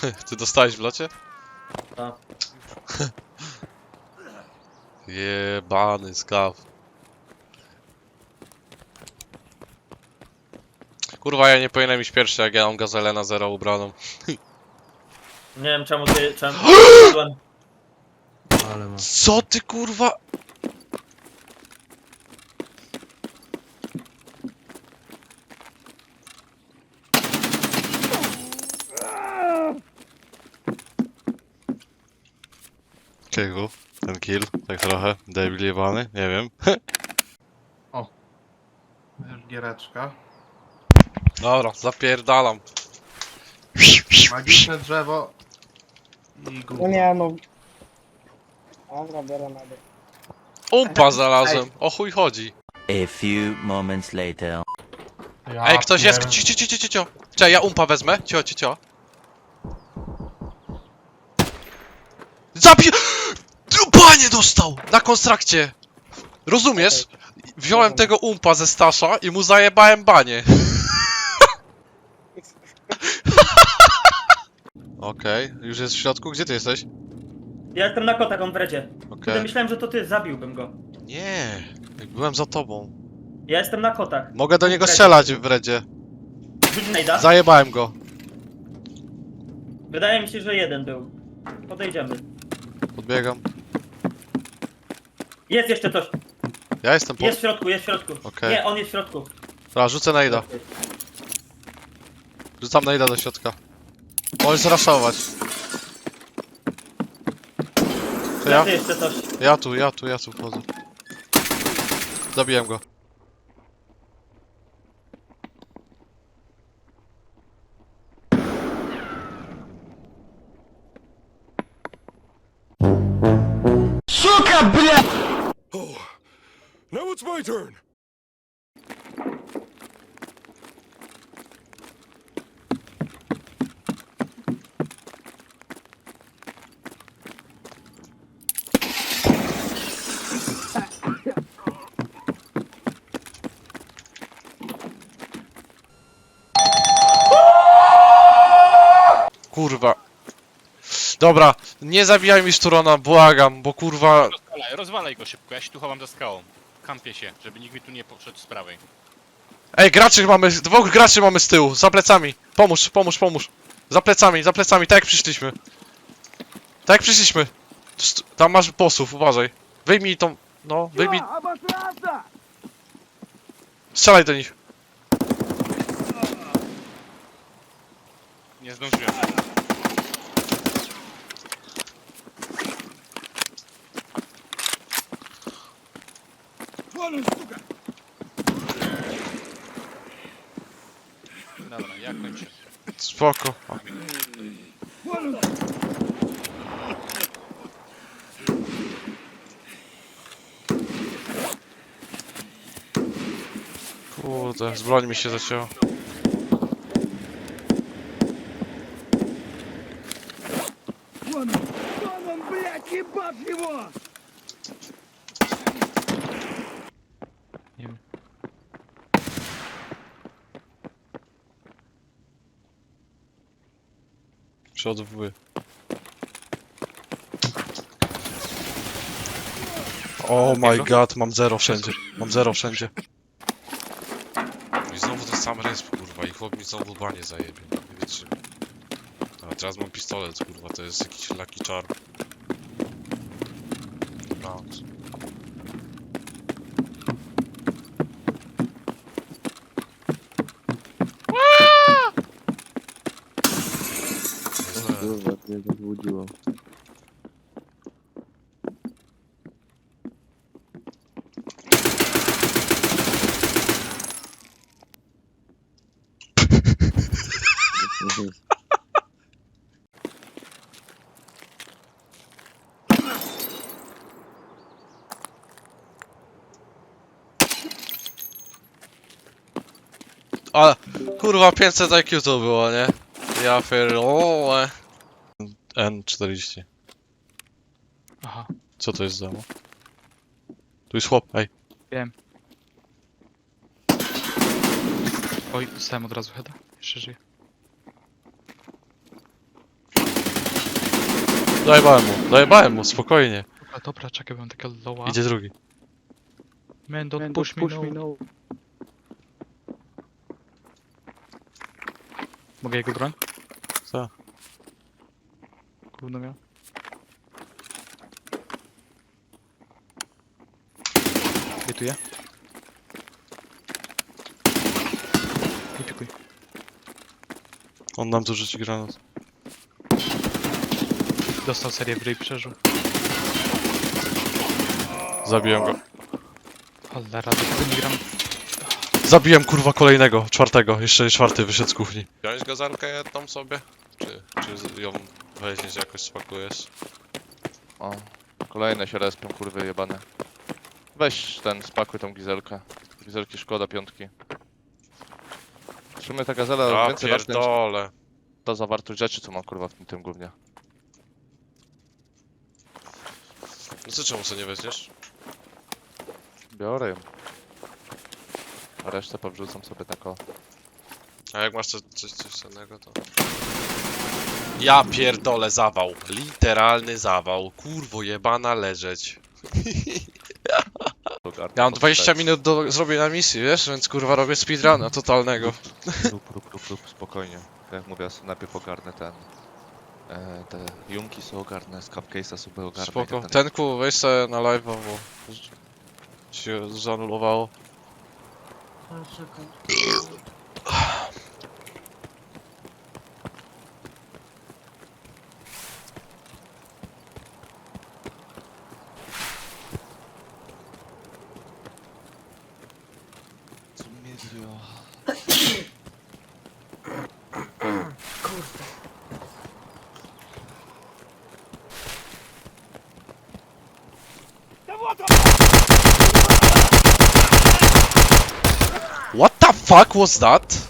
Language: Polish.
Ty dostałeś w locie? Tak. Jebany skaw. Kurwa, ja nie powinienem iść pierwszy, jak ja mam gazelę na zero ubraną. Nie wiem czemu ty... czemu... Ale ma. Co ty kurwa? Kiego? Ten kill? Tak trochę? Debil jebany? Nie wiem. Już giereczka. Dobra, zapierdalam. Magiczne drzewo. I No gówno. nie no. Dobra, biorę na dół. Umpa znalazłem. O chuj chodzi. A few moments later. Ja Ej, ktoś jest. pier- Cio, cio, cio, cio, cio, ja umpa wezmę. Cio, cio, cio. Zabi... Panie dostał! Na konstrakcie! Rozumiesz? Wziąłem tego umpa ze Stasza i mu zajebałem banie. Okej, już jest w środku. Gdzie ty jesteś? Ja jestem na w redzie. Okej. Kurde, myślałem, że to ty, zabiłbym go. Nie, byłem za tobą. Ja jestem na kotach. Mogę do niego strzelać w redzie. Rzuć najda. Zajebałem go. Wydaje mi się, że jeden był. Podejdziemy. Podbiegam. Jest jeszcze coś. Ja jestem po... Jest w środku, jest w środku. Okej. Nie, on jest w środku. Dobra, rzucę najda. Rzucam najda do środka. Możesz zraszować. To ja? Leży jeszcze coś. Ja tu, ja tu, ja tu wchodzę. Zabiłem go. Now it's my turn. Kurwa. Dobra, nie zabijaj mi szturona, błagam, bo kurwa... Rozwalaj, rozwalaj go szybko, ja się tu chowam za skałą. Kampię się, żeby nikt mi tu nie poszedł z prawej. Ej, graczy mamy, dwóch graczy mamy z tyłu, za plecami. Pomóż, pomóż, pomóż. Za plecami, za plecami, tak jak przyszliśmy. Tak jak przyszliśmy. St- Tam masz bossów, uważaj. Wyjmij tą, no, wyjmij... Strzelaj do nich. Nie zdążyłem. Dobra, ja kończę. Spoko. Kurde, z broń mi się zacięło. Przeładowuję. Oh my god, mam zero wszędzie. Mam zero wszędzie. I znowu ten sam resp, kurwa, i chłop mi znowu banie zajebie. Nie wytrzymam. A teraz mam pistolet, kurwa, to jest jakiś lucky charm. Bounce. Ale, kurwa, 500 IQ to było, nie? Ja pierdolę. N40. Aha, Co to jest za mo? Tu jest chłop, ej. oj, dostałem od razu heada. Jeszcze żyję. Dojebałem mu, dojebałem mu, spokojnie. Dobra, dobra, czekaj, mam takie lowa. Idzie drugi. Man, don't push, me, no. Mogę jego broń? Co? Miał. Hituję. Nie pikuj. On nam tu rzuci granat. Dostał serię w ryj, przeżył. Zabiłem go. Cholera, do tego nie gram. Zabiłem kurwa kolejnego, czwartego. Jeszcze czwarty wyszedł z kuchni. Wziąć gazankę jedną sobie? Czy, czy ją weźmiesz jakoś spakujesz? O, kolejne się respią, kurwy jebane. Weź ten, spakuj tą gizelkę. Gizelki szkoda piątki. W sumie ta gazela Ja więcej warte niż pierdolę. ta zawartość rzeczy, co mam kurwa w tym, tym głównie. No co czemu sobie nie weźmiesz? Biorę ją. A resztę powrzucam sobie tak o. A jak masz coś, coś, coś innego to... Ja pierdolę zawał. Literalny zawał. Kurwo jebana leżeć. Ja mam pod 20 stres. minut do zrobienia misji, wiesz? Więc kurwa robię speedruna totalnego. Rób, rób, rób, rób, spokojnie. Tak jak mówię, ja sobie najpierw ogarnę ten... E, te jumki sobie ogarnę, z cupcase'a sobie ogarnę. i Spoko. tak dalej. Tenku, weź sobie na live'a, bo... się zanulowało. Co fuck was that?